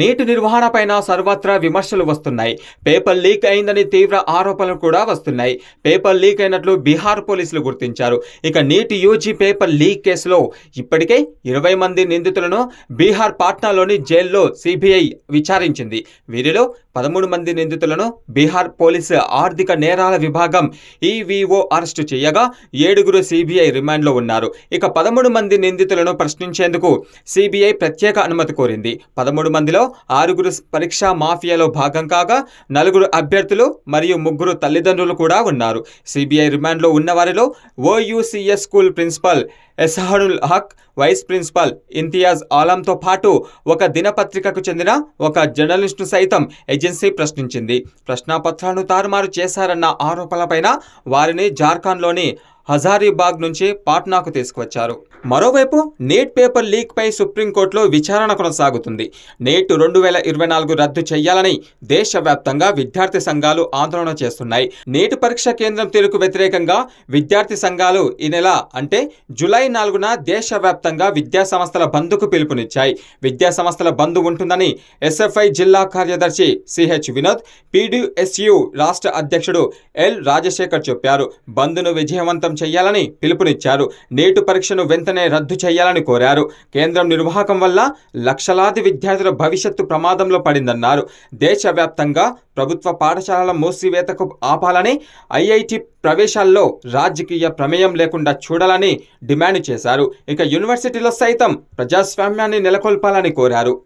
నీటి నిర్వహణపైన సర్వత్రా విమర్శలు వస్తున్నాయి. పేపర్ లీక్ అయిందని తీవ్ర ఆరోపణలు కూడా వస్తున్నాయి. పేపర్ లీక్ అయినట్లు బీహార్ పోలీసులు గుర్తించారు. ఇక నీటి యూజీ పేపర్ లీక్ కేసులో ఇప్పటికే ఇరవై మంది నిందితులను బీహార్ పాట్నాలోని జైల్లో సిబిఐ విచారించింది. వీరిలో పదమూడు మంది నిందితులను బీహార్ పోలీసు ఆర్థిక నేరాల విభాగం ఈవీఓ అరెస్టు చేయగా ఏడుగురు సిబిఐ రిమాండ్లో ఉన్నారు. ఇక పదమూడు మంది నిందితులను ప్రశ్నించేందుకు సిబిఐ ప్రత్యేక అనుమతి కోరింది. పదమూడు మందిలో ఆరుగురు పరీక్షా మాఫియాలో భాగం కాగా నలుగురు అభ్యర్థులు మరియు ముగ్గురు తల్లిదండ్రులు కూడా ఉన్నారు. సిబిఐ రిమాండ్లో ఉన్నవారిలో OUCS school principal Ehsanul Haq vice principal Imtiaz ఆలంతో పాటు ఒక దినపత్రికకు చెందిన ఒక జర్నలిస్టును సైతం ఏజెన్సీ ప్రశ్నించింది. ప్రశ్నాపత్రాలను తారుమారు చేశారన్న ఆరోపణలపైన వారిని జార్ఖండ్లోని హజారీబాగ్ నుంచి పాట్నాకు తీసుకువచ్చారు. మరోవైపు నేట్ పేపర్ లీక్ పై సుప్రీంకోర్టులో విచారణ కొనసాగుతుంది. నేట్ రెండు వేల ఇరవై నాలుగు రద్దు చేయాలని దేశవ్యాప్తంగా విద్యార్థి సంఘాలు ఆందోళన చేస్తున్నాయి. నీట్ పరీక్ష కేంద్రం తీరుకు వ్యతిరేకంగా విద్యార్థి సంఘాలు ఈ నెల అంటే జూలై నాలుగున దేశవ్యాప్తంగా విద్యా సంస్థల బంద్కు పిలుపునిచ్చాయి. విద్యా సంస్థల బంద్ ఉంటుందని ఎస్ఎఫ్ఐ జిల్లా కార్యదర్శి సిహెచ్ వినోద్ పీడీఎస్యు రాష్ట్ర అధ్యక్షుడు ఎల్ రాజశేఖర్ చెప్పారు. బంద్ను విజయవంతం చేయాలని పిలుపునిచ్చారు. నేటు పరీక్షను వెంటనే రద్దు చేయాలని కోరారు. కేంద్రం నిర్వాహకం వల్ల లక్షలాది విద్యార్థుల భవిష్యత్తు ప్రమాదంలో పడిందన్నారు. దేశవ్యాప్తంగా ప్రభుత్వ పాఠశాలల మూసివేతకు ఆపాలని ఐఐటి ప్రవేశాల్లో రాజకీయ ప్రమేయం లేకుండా చూడాలని డిమాండ్ చేశారు. ఇక యూనివర్సిటీలో సైతం ప్రజాస్వామ్యాన్ని నెలకొల్పాలని కోరారు.